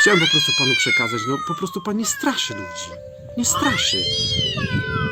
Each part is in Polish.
Chciałem po prostu panu przekazać, no po prostu pan nie straszy ludzi. Nie straszy.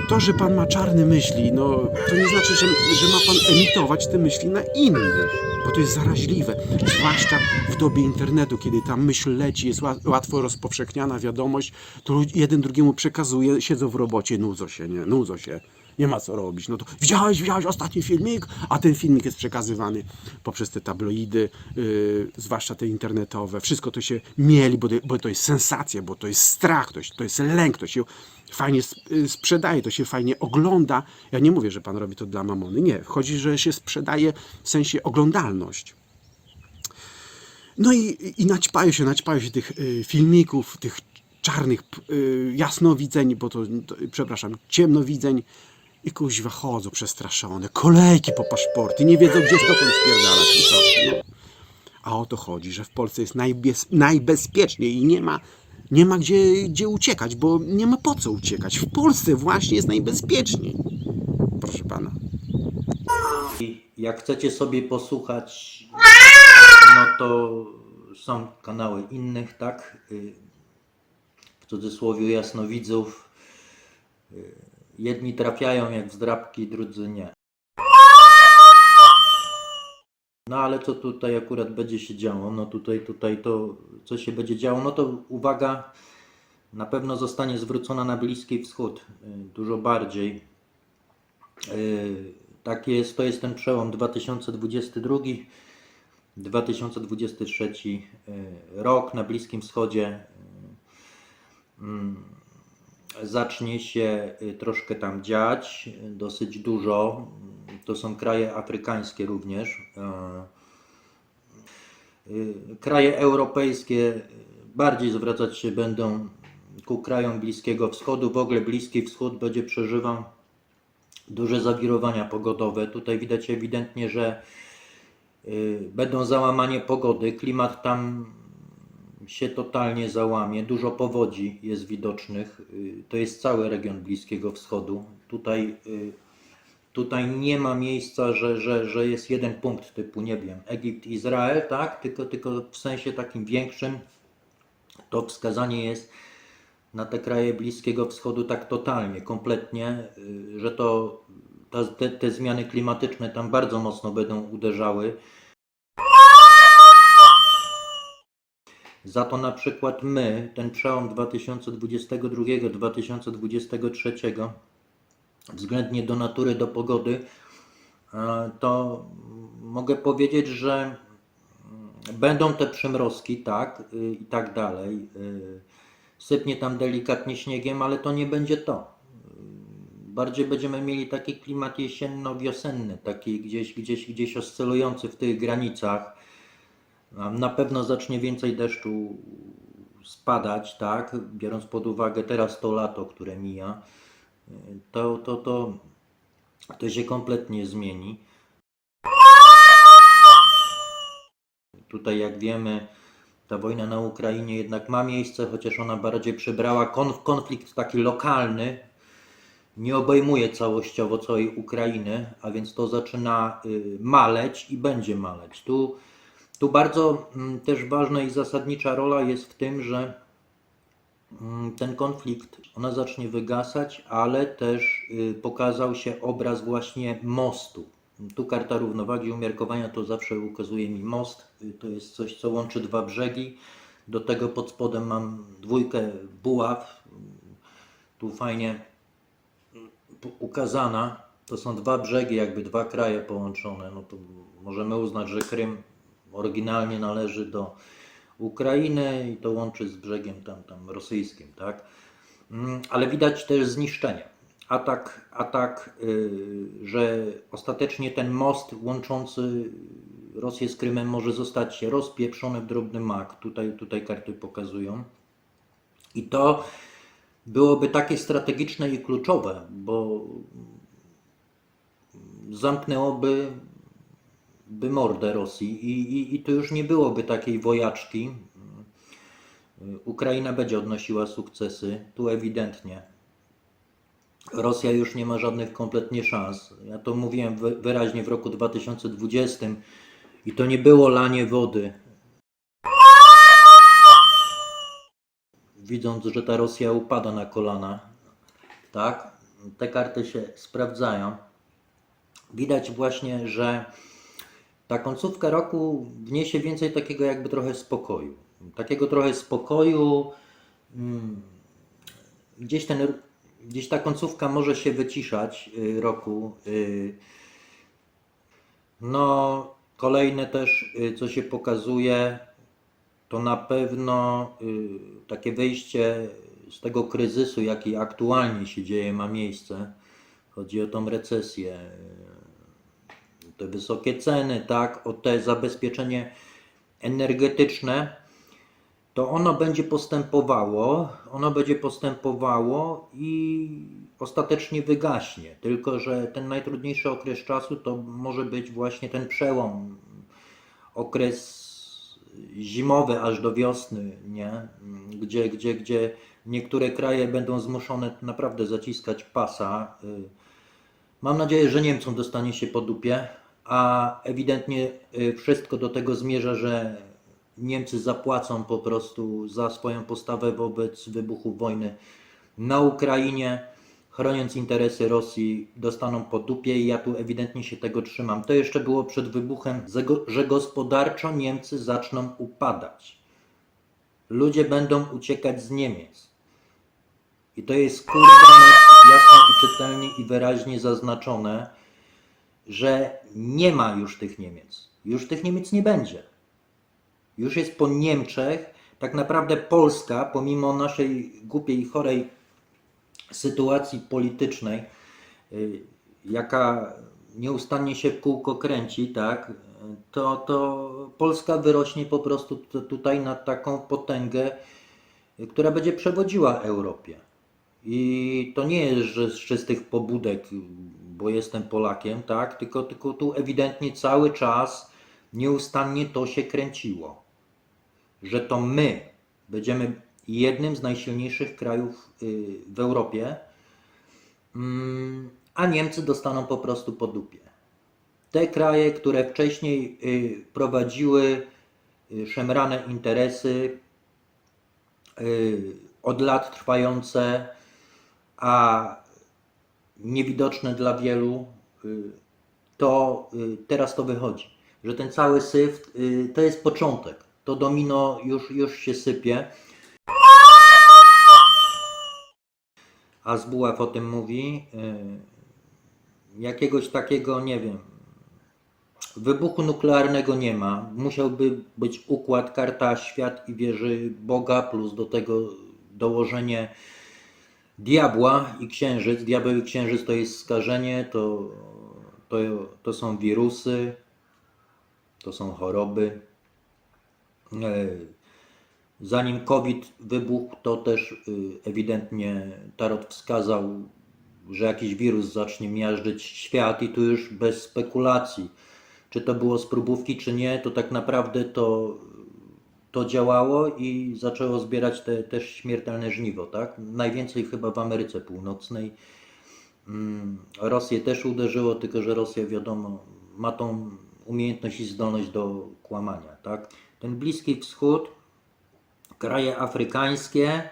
To, że pan ma czarne myśli, no to nie znaczy, że, że ma pan emitować te myśli na innych, bo to jest zaraźliwe. Zwłaszcza w dobie internetu, kiedy ta myśl leci, jest ła- łatwo rozpowszechniana wiadomość, to jeden drugiemu przekazuje, siedzą w robocie, nudzą się, nie? Nudzą się. Nie ma co robić. No to widziałeś, widziałeś ostatni filmik, a ten filmik jest przekazywany poprzez te tabloidy, yy, zwłaszcza te internetowe. Wszystko to się mieli, bo bo to jest sensacja, bo to jest strach, to, to jest lęk, to się fajnie y, sprzedaje, to się fajnie ogląda. Ja nie mówię, że pan robi to dla mamony. Nie, chodzi, że się sprzedaje w sensie oglądalność. No i, i naćpają się, naćpają się tych y, filmików, tych czarnych y, jasnowidzeń, bo to, to, przepraszam, ciemnowidzeń i kuźwa chodzą przestraszone, kolejki po paszporty, nie wiedzą gdzie stopą spierdalać i co. A o to chodzi, że w Polsce jest najbez, najbezpieczniej i nie ma, nie ma gdzie, gdzie uciekać, bo nie ma po co uciekać. W Polsce właśnie jest najbezpieczniej. Proszę pana. Jak chcecie sobie posłuchać, no to są kanały innych, tak? Y, W cudzysłowie jasnowidzów. Y, Jedni trafiają jak w zdrabki, drudzy nie. No ale co tutaj akurat będzie się działo? No tutaj, tutaj to, co się będzie działo? No to uwaga, na pewno zostanie zwrócona na Bliski Wschód y, dużo bardziej. Yy, Tak jest, to jest ten przełom 2022 2023 yy, rok na Bliskim Wschodzie. Zacznie się yy, troszkę tam dziać, dosyć dużo. To są kraje afrykańskie również. Yy, yy, Kraje europejskie yy, bardziej zwracać się będą ku krajom Bliskiego Wschodu. W ogóle Bliski Wschód będzie przeżywał duże zawirowania pogodowe. Tutaj widać ewidentnie, że y, będą załamanie pogody. Klimat tam się totalnie załamie. Dużo powodzi jest widocznych. Y, To jest cały region Bliskiego Wschodu. Tutaj, y, tutaj nie ma miejsca, że, że, że jest jeden punkt typu, nie wiem, Egipt, Izrael, tak? Tylko, tylko w sensie takim większym to wskazanie jest na te kraje Bliskiego Wschodu tak totalnie, kompletnie, y, że to te, te zmiany klimatyczne tam bardzo mocno będą uderzały. Za to na przykład my, ten przełom 2022-2023, względnie do natury, do pogody, e, to mogę powiedzieć, że mm, będą te przymrozki, tak, y, i tak dalej. y, Sypnie tam delikatnie śniegiem, ale to nie będzie to. Bardziej będziemy mieli taki klimat jesienno-wiosenny, taki gdzieś, gdzieś, gdzieś oscylujący w tych granicach. Na pewno zacznie więcej deszczu spadać, tak, biorąc pod uwagę teraz to lato, które mija, to, to, to, to się kompletnie zmieni. Tutaj, jak wiemy, ta wojna na Ukrainie jednak ma miejsce, chociaż ona bardziej przybrała konf- konflikt taki lokalny, nie obejmuje całościowo całej Ukrainy, a więc to zaczyna y, maleć i będzie maleć. Tu, tu bardzo mm, też ważna i zasadnicza rola jest w tym, że mm, ten konflikt, ona zacznie wygasać, ale też y, pokazał się obraz właśnie mostu. Tu karta równowagi umiarkowania to zawsze ukazuje mi most. Y, To jest coś, co łączy dwa brzegi. Do tego pod spodem mam dwójkę buław. Tu fajnie p- ukazana. To są dwa brzegi, jakby dwa kraje połączone. No to możemy uznać, że Krym oryginalnie należy do Ukrainy i to łączy z brzegiem tam, tam rosyjskim, tak? Mm, Ale widać też zniszczenie. Atak, atak yy, że ostatecznie ten most łączący Rosję z Krymem może zostać rozpieprzony w drobny mak. Tutaj, tutaj karty pokazują. I to byłoby takie strategiczne i kluczowe, bo zamknęłoby by mordę Rosji i, i, i tu już nie byłoby takiej wojaczki. Ukraina będzie odnosiła sukcesy, tu ewidentnie. Rosja już nie ma żadnych kompletnie szans. Ja to mówiłem wy- wyraźnie w roku 2020 i to nie było lanie wody. widząc, że ta Rosja upada na kolana. Tak? Te karty się sprawdzają. Widać właśnie, że ta końcówka roku wniesie więcej takiego jakby trochę spokoju. Takiego trochę spokoju. mm, Gdzieś, ten, gdzieś ta końcówka może się wyciszać y, roku. y. No, kolejne też, y, co się pokazuje, to na pewno takie wyjście z tego kryzysu, jaki aktualnie się dzieje, ma miejsce. Chodzi o tą recesję, te wysokie ceny, tak, o te zabezpieczenie energetyczne, to ono będzie postępowało, ono będzie postępowało i ostatecznie wygaśnie. Tylko, że ten najtrudniejszy okres czasu to może być właśnie ten przełom, okres zimowy aż do wiosny, nie? Gdzie, gdzie, gdzie niektóre kraje będą zmuszone naprawdę zaciskać pasa. y, Mam nadzieję, że Niemcom dostanie się po dupie, a ewidentnie y, wszystko do tego zmierza, że Niemcy zapłacą po prostu za swoją postawę wobec wybuchu wojny na Ukrainie, chroniąc interesy Rosji, dostaną po dupie i ja tu ewidentnie się tego trzymam. To jeszcze było przed wybuchem, że go- że gospodarczo Niemcy zaczną upadać. Ludzie będą uciekać z Niemiec. I to jest kurwa jasno i czytelnie i wyraźnie zaznaczone, że nie ma już tych Niemiec. Już tych Niemiec nie będzie. Już jest po Niemczech. Tak naprawdę Polska, pomimo naszej głupiej i chorej sytuacji politycznej, y, jaka nieustannie się w kółko kręci, tak, to, to Polska wyrośnie po prostu tutaj na taką potęgę, która będzie przewodziła Europie. I to nie jest, że z czystych pobudek, bo jestem Polakiem, tak, tylko, tylko tu ewidentnie cały czas nieustannie to się kręciło że to my będziemy jednym z najsilniejszych krajów y, w Europie, mm, a Niemcy dostaną po prostu po dupie. Te kraje, które wcześniej y, prowadziły y, szemrane interesy, od lat trwające, a niewidoczne dla wielu, y, to y, teraz to wychodzi. Że ten cały syf y, to jest początek. To domino już, już się sypie. A Zbuław o tym mówi. Jakiegoś takiego, nie wiem, wybuchu nuklearnego nie ma. Musiałby być układ, karta, świat i wieży Boga, plus do tego dołożenie diabła i księżyc. Diabeł i księżyc to jest skażenie, to, to, to są wirusy, to są choroby. E, Zanim COVID wybuchł, to też y, ewidentnie Tarot wskazał, że jakiś wirus zacznie miażdżyć świat i tu już bez spekulacji. Czy to było z próbówki, czy nie, to tak naprawdę to, to działało i zaczęło zbierać te też śmiertelne żniwo, tak? Najwięcej chyba w Ameryce Północnej. Mm, Rosję też uderzyło, tylko że Rosja, wiadomo, ma tą umiejętność i zdolność do kłamania, tak? Ten Bliski Wschód, kraje afrykańskie,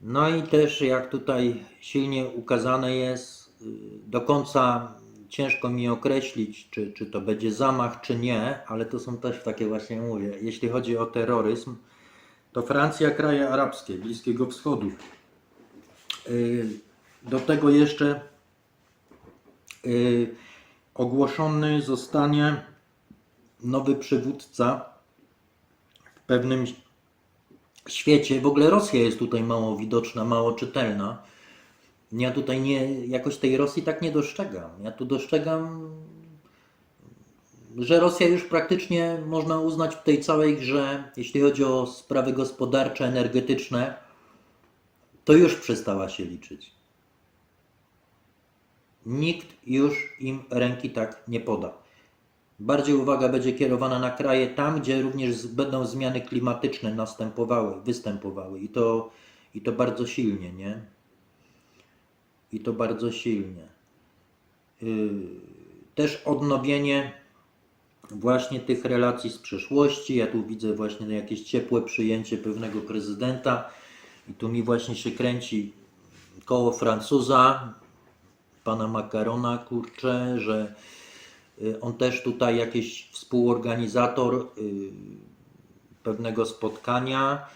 no i też jak tutaj silnie ukazane jest, y, do końca ciężko mi określić, czy, czy to będzie zamach, czy nie, ale to są też takie właśnie mówię, jeśli chodzi o terroryzm, to Francja, kraje arabskie, Bliskiego Wschodu. Y, Do tego jeszcze y, ogłoszony zostanie nowy przywódca w pewnym świecie. W ogóle Rosja jest tutaj mało widoczna, mało czytelna. Ja tutaj nie, jakoś tej Rosji tak nie dostrzegam. Ja tu dostrzegam, że Rosja już praktycznie można uznać w tej całej grze, jeśli chodzi o sprawy gospodarcze, energetyczne, to już przestała się liczyć. Nikt już im ręki tak nie poda. Bardziej uwaga będzie kierowana na kraje tam, gdzie również będą zmiany klimatyczne następowały, występowały i to, i to bardzo silnie, nie? I to bardzo silnie. Yy, też odnowienie właśnie tych relacji z przeszłości. Ja tu widzę właśnie jakieś ciepłe przyjęcie pewnego prezydenta I tu mi właśnie się kręci koło Francuza, pana Macarona, kurczę, że y, on też tutaj jakiś współorganizator y, pewnego spotkania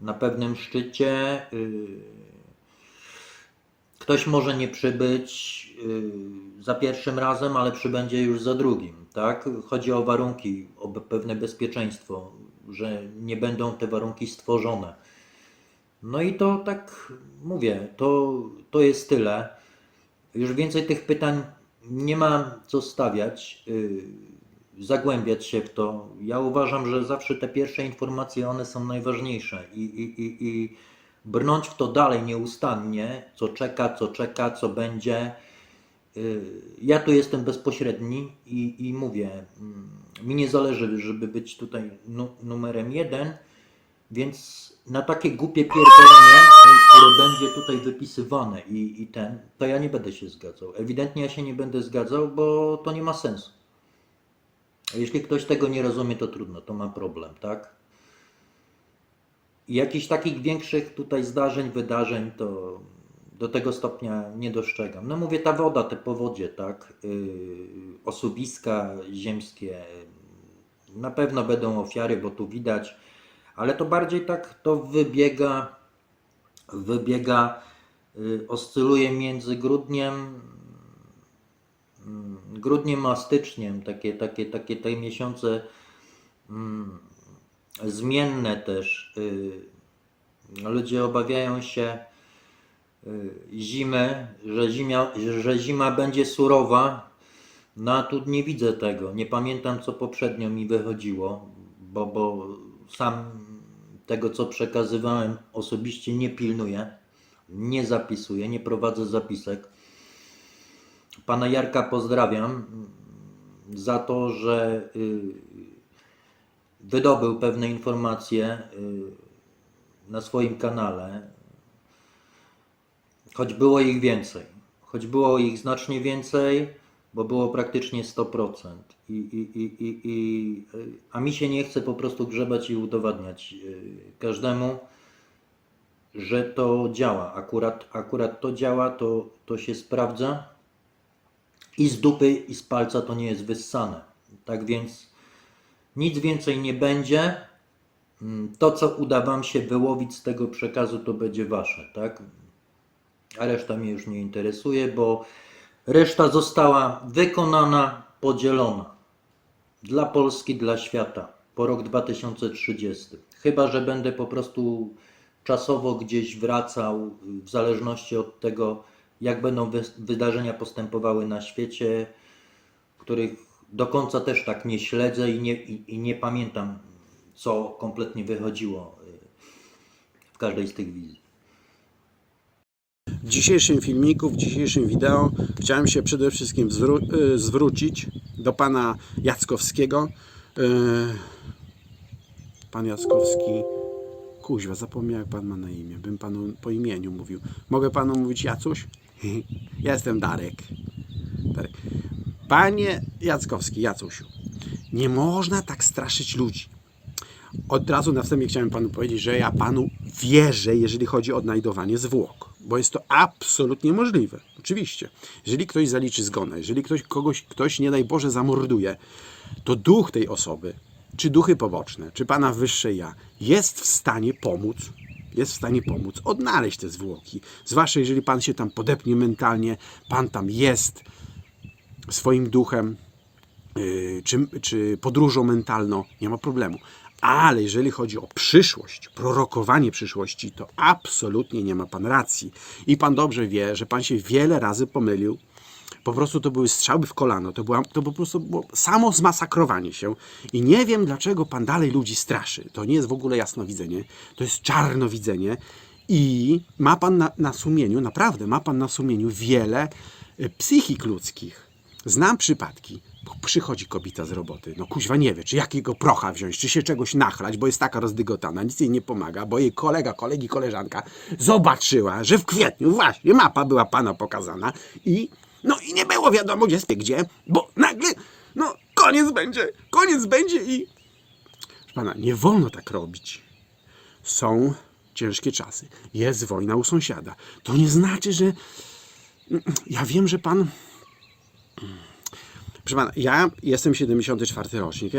na pewnym szczycie. Ktoś może nie przybyć y, za pierwszym razem, ale przybędzie już za drugim, tak? Chodzi o warunki, o pewne bezpieczeństwo, że nie będą te warunki stworzone. No i to tak mówię, to, to jest tyle. Już więcej tych pytań nie ma co stawiać, yy, zagłębiać się w to. Ja uważam, że zawsze te pierwsze informacje, one są najważniejsze i, i, i, i brnąć w to dalej nieustannie, co czeka, co czeka, co będzie. Yy, Ja tu jestem bezpośredni i, i mówię, mm, mi nie zależy, żeby być tutaj nu, numerem jeden, więc na takie głupie pierdolenie, które będzie tutaj wypisywane i, i ten, to ja nie będę się zgadzał. Ewidentnie ja się nie będę zgadzał, bo to nie ma sensu. Jeśli ktoś tego nie rozumie, to trudno, to ma problem, tak? Jakichś takich większych tutaj zdarzeń, wydarzeń, to do tego stopnia nie dostrzegam. No mówię, ta woda, te powodzie, tak? Yy, osuwiska ziemskie, na pewno będą ofiary, bo tu widać, ale to bardziej tak to wybiega, wybiega, y, oscyluje między grudniem, mm, grudniem a styczniem, takie, takie, takie te miesiące mm, zmienne też. y, Ludzie obawiają się y, zimy, że zima, że zima będzie surowa, no a tu nie widzę tego. Nie pamiętam, co poprzednio mi wychodziło, bo, bo sam tego, co przekazywałem, osobiście nie pilnuję, nie zapisuję, nie prowadzę zapisek. Pana Jarka pozdrawiam za to, że y, wydobył pewne informacje y, na swoim kanale, choć było ich więcej. Choć było ich znacznie więcej, bo było praktycznie 100%. I, i, i, i, i, a mi się nie chce po prostu grzebać i udowadniać y, każdemu, że to działa. Akurat, akurat to działa, to, to się sprawdza. I z dupy, i z palca to nie jest wyssane. Tak więc nic więcej nie będzie. Mm, To, co uda Wam się wyłowić z tego przekazu, to będzie Wasze, tak? A reszta mnie już nie interesuje, bo reszta została wykonana, podzielona. Dla Polski, dla świata. Po rok 2030. Chyba, że będę po prostu czasowo gdzieś wracał, w zależności od tego, jak będą wy- wydarzenia postępowały na świecie, których do końca też tak nie śledzę i nie, i, i nie pamiętam, co kompletnie wychodziło y, w każdej z tych wizji. W dzisiejszym filmiku, w dzisiejszym wideo chciałem się przede wszystkim y, zwrócić do pana Jackowskiego. Y, Pan Jackowski, kuźwa, zapomniałem jak pan ma na imię, bym panu po imieniu mówił. Mogę panu mówić Jacuś? Ja jestem Darek. Darek. Panie Jackowski, Jacusiu, nie można tak straszyć ludzi. Od razu na wstępie chciałem panu powiedzieć, że ja panu wierzę, jeżeli chodzi o odnajdowanie zwłok, bo jest to absolutnie możliwe. Oczywiście. Jeżeli ktoś zaliczy zgonę, jeżeli ktoś kogoś, ktoś nie daj Boże zamorduje, to duch tej osoby, czy duchy poboczne, czy pana wyższe ja, jest w stanie pomóc, jest w stanie pomóc odnaleźć te zwłoki. Zwłaszcza jeżeli pan się tam podepnie mentalnie, pan tam jest swoim duchem, yy, czy, czy podróżą mentalną, nie ma problemu. Ale jeżeli chodzi o przyszłość, prorokowanie przyszłości, to absolutnie nie ma pan racji. I pan dobrze wie, że pan się wiele razy pomylił. Po prostu to były strzały w kolano, to, była, to po prostu było samo zmasakrowanie się. I nie wiem, dlaczego pan dalej ludzi straszy. To nie jest w ogóle jasnowidzenie, to jest czarnowidzenie. I ma pan na, na sumieniu, naprawdę ma pan na sumieniu wiele y, psychik ludzkich. Znam przypadki. Przychodzi kobieta z roboty, no kuźwa nie wie, czy jakiego procha wziąć, czy się czegoś nachlać, bo jest taka rozdygotana, nic jej nie pomaga, bo jej kolega, kolegi, koleżanka zobaczyła, że w kwietniu właśnie mapa była pana pokazana i no i nie było wiadomo gdzie, spie gdzie, bo nagle, no koniec będzie, koniec będzie i... Proszę pana, nie wolno tak robić. Są ciężkie czasy, jest wojna u sąsiada. To nie znaczy, że. Ja wiem, że pan. Proszę pana, ja jestem 74 rocznik.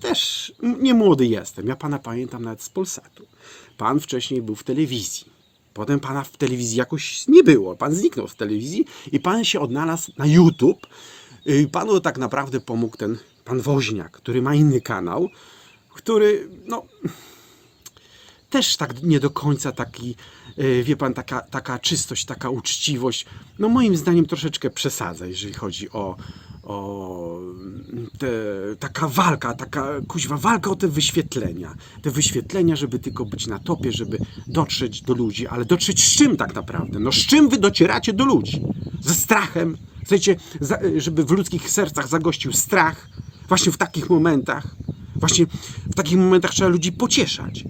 Też nie młody jestem. Ja pana pamiętam nawet z Polsatu. Pan wcześniej był w telewizji. Potem pana w telewizji jakoś nie było. Pan zniknął z telewizji i pan się odnalazł na YouTube. I panu tak naprawdę pomógł ten pan Woźniak, który ma inny kanał, który, no, też tak nie do końca taki, e, wie pan, taka, taka czystość, taka uczciwość, no moim zdaniem troszeczkę przesadza, jeżeli chodzi o, o te, taka walka, taka kuźwa walka o te wyświetlenia. Te wyświetlenia, żeby tylko być na topie, żeby dotrzeć do ludzi, ale dotrzeć z czym tak naprawdę? No z czym wy docieracie do ludzi? Ze strachem? Chcecie, żeby w ludzkich sercach zagościł strach? Właśnie w takich momentach. Właśnie w takich momentach trzeba ludzi pocieszać.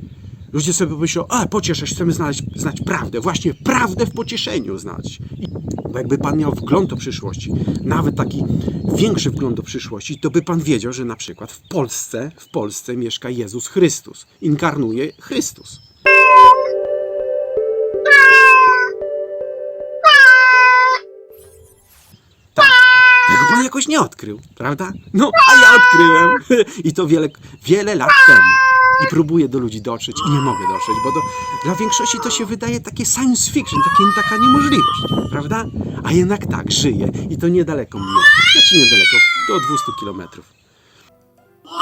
Ludzie sobie myślą, a pocieszać, chcemy znaleźć, znać prawdę. Właśnie prawdę w pocieszeniu znać. I, bo jakby pan miał wgląd do przyszłości, nawet taki większy wgląd do przyszłości, to by pan wiedział, że na przykład w Polsce, w Polsce mieszka Jezus Chrystus. Inkarnuje Chrystus. Tak. Pan jakoś nie odkrył, prawda? No, a ja odkryłem. I to wiele, wiele lat temu. I próbuję do ludzi dotrzeć i nie mogę dotrzeć, bo do, dla większości to się wydaje takie science fiction, takie, taka niemożliwość, prawda? A jednak tak, żyję i to niedaleko mnie. Znaczy niedaleko, do 200 kilometrów.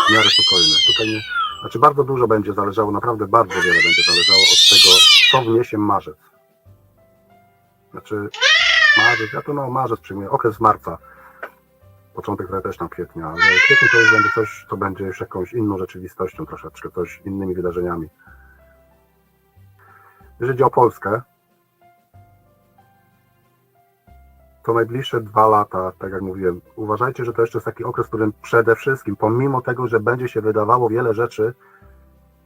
w miarę spokojne. Tutaj nie, znaczy bardzo dużo będzie zależało, naprawdę bardzo wiele będzie zależało od tego, co wniesie marzec. Znaczy marzec, ja to no marzec przyjmuję, okres marca, początek też kwietnia, ale kwiecień to już będzie coś, co będzie już jakąś inną rzeczywistością troszeczkę, coś innymi wydarzeniami. Jeżeli chodzi o Polskę, to najbliższe dwa lata, tak jak mówiłem, uważajcie, że to jeszcze jest taki okres, w którym przede wszystkim, pomimo tego, że będzie się wydawało wiele rzeczy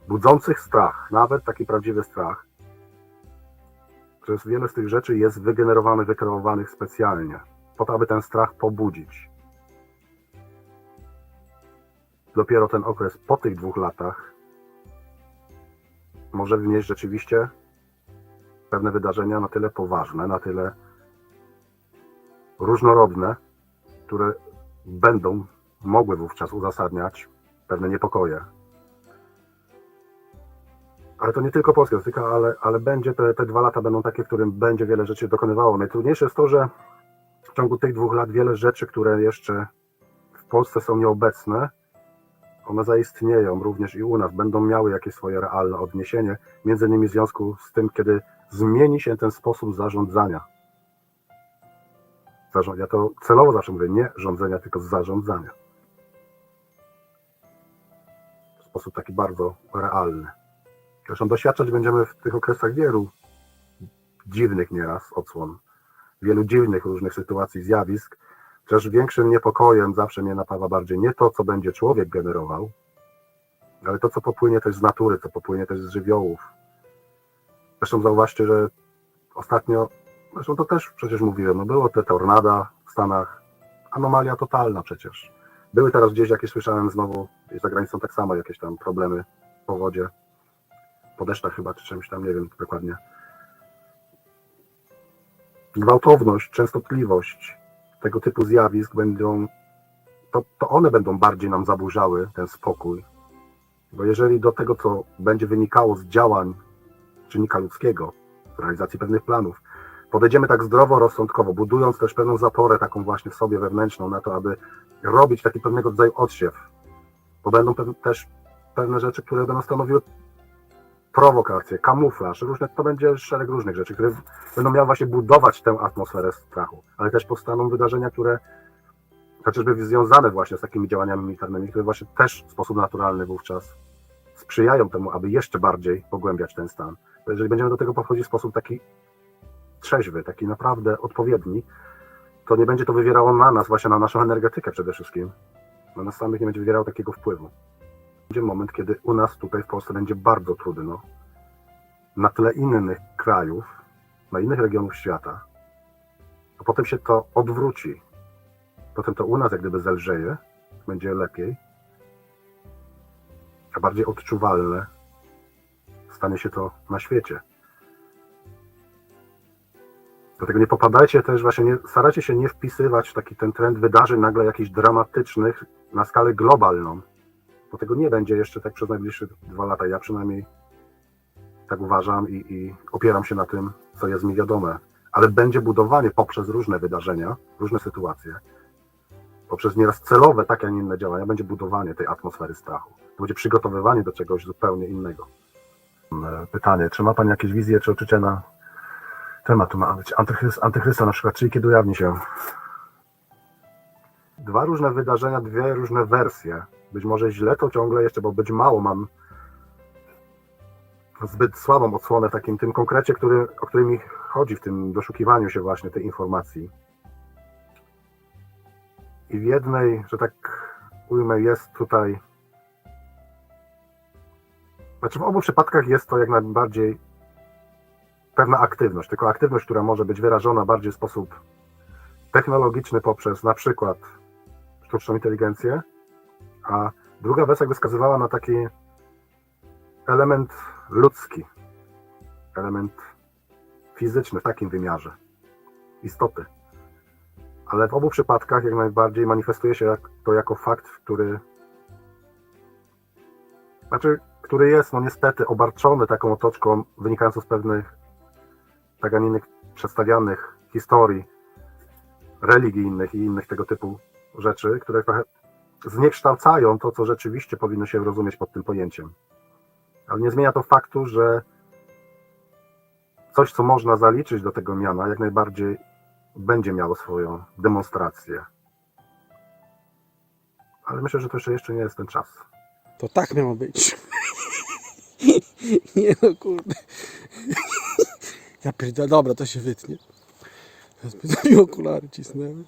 budzących strach, nawet taki prawdziwy strach, jest wiele z tych rzeczy jest wygenerowanych, wykreowanych specjalnie, po to, aby ten strach pobudzić. Dopiero ten okres po tych dwóch latach może wnieść rzeczywiście pewne wydarzenia na tyle poważne, na tyle różnorodne, które będą mogły wówczas uzasadniać pewne niepokoje. Ale to nie tylko Polska dotyka, ale, ale będzie te, te dwa lata będą takie, w którym będzie wiele rzeczy dokonywało. Najtrudniejsze jest to, że w ciągu tych dwóch lat wiele rzeczy, które jeszcze w Polsce są nieobecne, one zaistnieją również i u nas, będą miały jakieś swoje realne odniesienie, między innymi w związku z tym, kiedy zmieni się ten sposób zarządzania zarząd- ja to celowo zawsze mówię, nie rządzenia, tylko zarządzania. W sposób taki bardzo realny. Zresztą doświadczać będziemy w tych okresach wielu dziwnych nieraz odsłon, wielu dziwnych różnych sytuacji, zjawisk. Chociaż większym niepokojem zawsze mnie napawa bardziej nie to, co będzie człowiek generował, ale to, co popłynie też z natury, co popłynie też z żywiołów. Zresztą zauważcie, że ostatnio Zresztą to też przecież mówiłem, no było te tornada w Stanach, anomalia totalna przecież. Były teraz gdzieś, jakieś słyszałem znowu, gdzieś za granicą tak samo jakieś tam problemy po wodzie, po deszczach chyba, czy czymś tam, nie wiem dokładnie. Gwałtowność, częstotliwość tego typu zjawisk będą, to, to one będą bardziej nam zaburzały ten spokój. Bo jeżeli do tego, co będzie wynikało z działań czynnika ludzkiego, realizacji pewnych planów, podejdziemy tak zdroworozsądkowo, budując też pewną zaporę taką właśnie w sobie wewnętrzną na to, aby robić taki pewnego rodzaju odsiew, bo będą też pewne rzeczy, które będą stanowiły prowokację, kamuflaż, różne, to będzie szereg różnych rzeczy, które będą miały właśnie budować tę atmosferę strachu, ale też powstaną wydarzenia, które chociażby związane właśnie z takimi działaniami militarnymi, które właśnie też w sposób naturalny wówczas sprzyjają temu, aby jeszcze bardziej pogłębiać ten stan. Jeżeli będziemy do tego podchodzić w sposób taki trzeźwy, taki naprawdę odpowiedni, to nie będzie to wywierało na nas, właśnie na naszą energetykę przede wszystkim. Na nas samych nie będzie wywierało takiego wpływu. Będzie moment, kiedy u nas tutaj w Polsce będzie bardzo trudno. Na tle innych krajów, na innych regionów świata, a potem się to odwróci. Potem to u nas jak gdyby zelżeje, będzie lepiej, a bardziej odczuwalne stanie się to na świecie. Dlatego nie popadajcie też właśnie, nie, starajcie się nie wpisywać w taki ten trend wydarzeń nagle jakichś dramatycznych na skalę globalną, bo tego nie będzie jeszcze tak przez najbliższe dwa lata. Ja przynajmniej tak uważam i, i opieram się na tym, co jest mi wiadome. Ale będzie budowanie poprzez różne wydarzenia, różne sytuacje, poprzez nieraz celowe, tak a nie inne działania, będzie budowanie tej atmosfery strachu. To będzie przygotowywanie do czegoś zupełnie innego. E, Pytanie, czy ma Pani jakieś wizje czy odczucia na temat tu ma być antychryst, antychrysta na przykład, czyli kiedy ujawni się? Dwa różne wydarzenia, dwie różne wersje. Być może źle to ciągle jeszcze, bo być mało mam zbyt słabą odsłonę w takim tym konkrecie, który, o który mi chodzi w tym doszukiwaniu się właśnie tej informacji. I w jednej, że tak ujmę, jest tutaj. Znaczy w obu przypadkach jest to jak najbardziej pewna aktywność, tylko aktywność, która może być wyrażona bardziej w sposób technologiczny poprzez na przykład sztuczną inteligencję, a druga wersja jakby wskazywała na taki element ludzki, element fizyczny w takim wymiarze istoty. Ale w obu przypadkach jak najbardziej manifestuje się to jako fakt, który znaczy, który jest no niestety obarczony taką otoczką wynikającą z pewnych tak, a nie innych przedstawianych historii religijnych i innych tego typu rzeczy, które trochę zniekształcają to, co rzeczywiście powinno się rozumieć pod tym pojęciem. Ale nie zmienia to faktu, że coś, co można zaliczyć do tego miana, jak najbardziej będzie miało swoją demonstrację. Ale myślę, że to jeszcze, jeszcze nie jest ten czas. To tak miało być. Nie no kurde. Ja pierdolę, dobra, to się wytnie. Teraz mi okulary cisnęły.